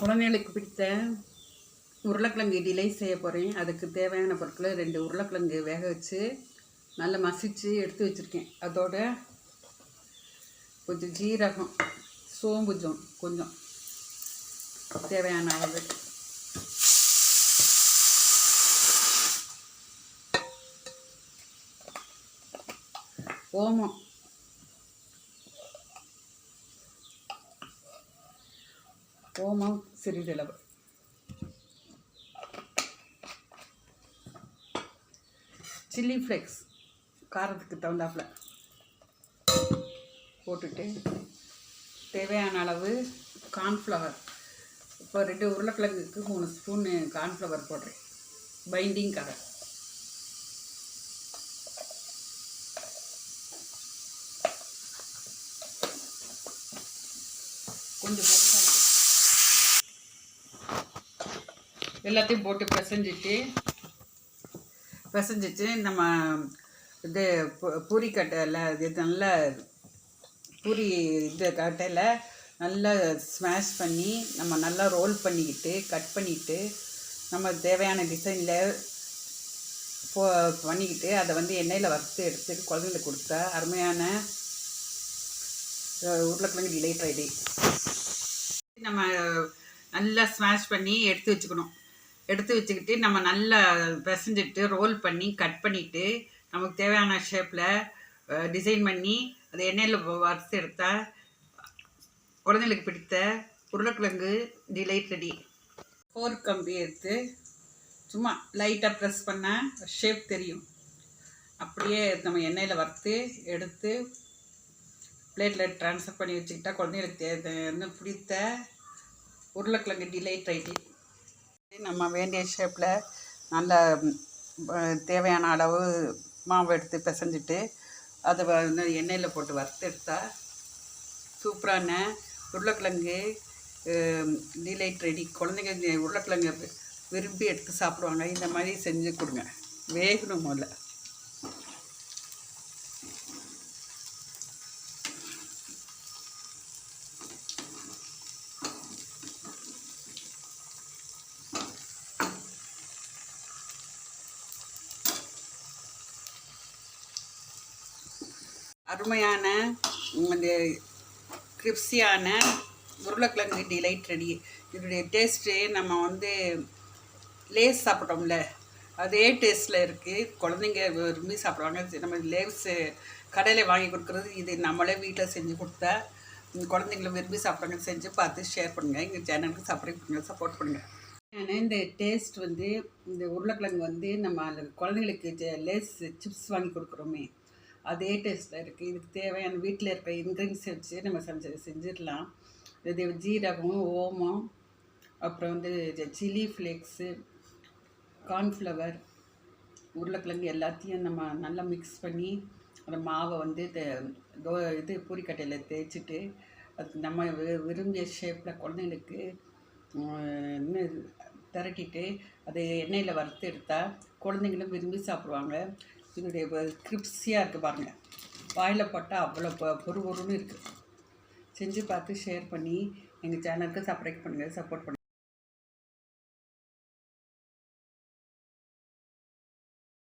குழந்தைகளுக்கு பிடித்த உருளைக்கிழங்கு இடிலை செய்ய போகிறேன் அதுக்கு தேவையான பொருட்களை ரெண்டு உருளைக்கிழங்கு வேக வச்சு நல்லா மசிச்சு எடுத்து வச்சுருக்கேன். அதோட கொஞ்சம் ஜீரகம் சோம்புஜம் கொஞ்சம் தேவையான அளவு. ஓமம். ஓமம் சிறிதளவு சில்லி ஃப்ளேக்ஸ் காரத்துக்கு தகுந்தாப்புல. போட்டுட்டு தேவையான அளவு கார்ன்ஃப்ளவர் இப்போ ரெண்டு உருளைக்கிழங்குக்கு மூணு ஸ்பூன் கார்ன்ஃப்ளவர் போடுறேன். பைண்டிங்காக கொஞ்சம் எல்லாத்தையும் போட்டு பிசைஞ்சிட்டு பிசைஞ்சிட்டு நம்ம இது பூ- பூரி கட்டையில் இது நல்லா பூரி இது கட்டையில் நல்லா ஸ்மாஷ் பண்ணி நம்ம நல்லா ரோல் பண்ணிக்கிட்டு கட் பண்ணிக்கிட்டு நம்ம தேவையான டிசைனில் போ பண்ணிக்கிட்டு அதை வந்து எண்ணெயில் வறுத்து எடுத்து குழந்தைங்களுக்கு கொடுத்தா அருமையான உருளைக்கிழங்கு டிலைட் ரெடி நம்ம நல்லா ஸ்மாஷ் பண்ணி எடுத்து வச்சுக்கணும். எடுத்து வச்சுக்கிட்டு நம்ம நல்லா பிசைஞ்சிட்டு ரோல் பண்ணி கட் பண்ணிவிட்டு நமக்கு தேவையான ஷேப்பில் டிசைன் பண்ணி அதை எண்ணெயில் வறுத்து எடுத்தால் குழந்தைங்களுக்கு பிடித்த உருளைக்கிழங்கு டிலைட் ரெடி ஃபோர் கம்பி எடுத்து சும்மா லைட்டாக ப்ரெஸ் பண்ணால் ஷேப் தெரியும். அப்படியே நம்ம எண்ணெயில் வறுத்து எடுத்து பிளேட்டில் ட்ரான்ஸ்ஃபர் பண்ணி வச்சுக்கிட்டா குழந்தைங்களுக்கு தே- பிடித்த உருளைக்கிழங்கு டிலைட் ரைட்டி நம்ம வேண்டிய ஷேப்பில் நல்ல தேவையான அளவு மாவு எடுத்து பிசைஞ்சிட்டு அதை வந்து எண்ணெயில் போட்டு வறுத்து எடுத்தால் சூப்பரான உருளைக்கிழங்கு டிலைட் ரெடி குழந்தைங்க உருளைக்கிழங்கு விரும்பி எடுத்து சாப்பிடுவாங்க. இந்த மாதிரி செஞ்சு கொடுங்க. வேகணும் முதல்ல. அருமையான இந்த கிரிப்ஸியான உருளைக்கிழங்கு டிலைட் ரெடி இதனுடைய டேஸ்ட்டு நம்ம வந்து லேஸ் சாப்பிட்டோம்ல அதே டேஸ்ட்டில் இருக்குது குழந்தைங்க விரும்பி சாப்பிடுவாங்க. நம்ம லேஸு கடையில் வாங்கி கொடுக்குறது. இது நம்மளே வீட்டில் செஞ்சு கொடுத்தா குழந்தைங்களை குழந்தைங்கள விரும்பி சாப்பிட்றாங்க செஞ்சு பார்த்து ஷேர் பண்ணுங்கள் எங்கள் சேனலுக்கு சப்ஸ்கிரைப் பண்ணுங்கள் சப்போர்ட் பண்ணுங்கள் ஆனால் இந்த டேஸ்ட் வந்து இந்த உருளைக்கிழங்கு வந்து நம்ம அதில் குழந்தைங்களுக்கு லேஸ் சிப்ஸ் வாங்கி கொடுக்குறோமே அதே டேஸ்ட்டில் இருக்குது இதுக்கு தேவையான வீட்டில் இருக்க இன்க்ரீடியன்ஸ் வச்சு நம்ம செஞ்சு செஞ்சிடலாம். இது ஜீரகம் ஓமம் அப்புறம் வந்து சில்லி ஃப்ளேக்ஸு கார்ன்ஃப்ளவர் உருளைக்கிழங்கு எல்லாத்தையும் நம்ம நல்லா மிக்ஸ் பண்ணி அந்த மாவை வந்து தோ இது பூரிக்கட்டையில் தேய்ச்சிட்டு அதுக்கு நம்ம வி- விரும்பிய ஷேப்பில் குழந்தைங்களுக்கு இன்னும் திரட்டிட்டு அதை எண்ணெயில் வறுத்து எடுத்தால் குழந்தைங்களும் விரும்பி சாப்பிடுவாங்க. இதனுடைய கிரிப்ஸியாக இருக்குது பாருங்கள் வாயில் போட்டால் அவ்வளோ பொ- பொறு பொறுன்னு இருக்குது செஞ்சு பார்த்து ஷேர் பண்ணி எங்கள் சேனலுக்கு சப்ஸ்கிரைப் பண்ணுங்கள் சப்போர்ட் பண்ணுங்கள்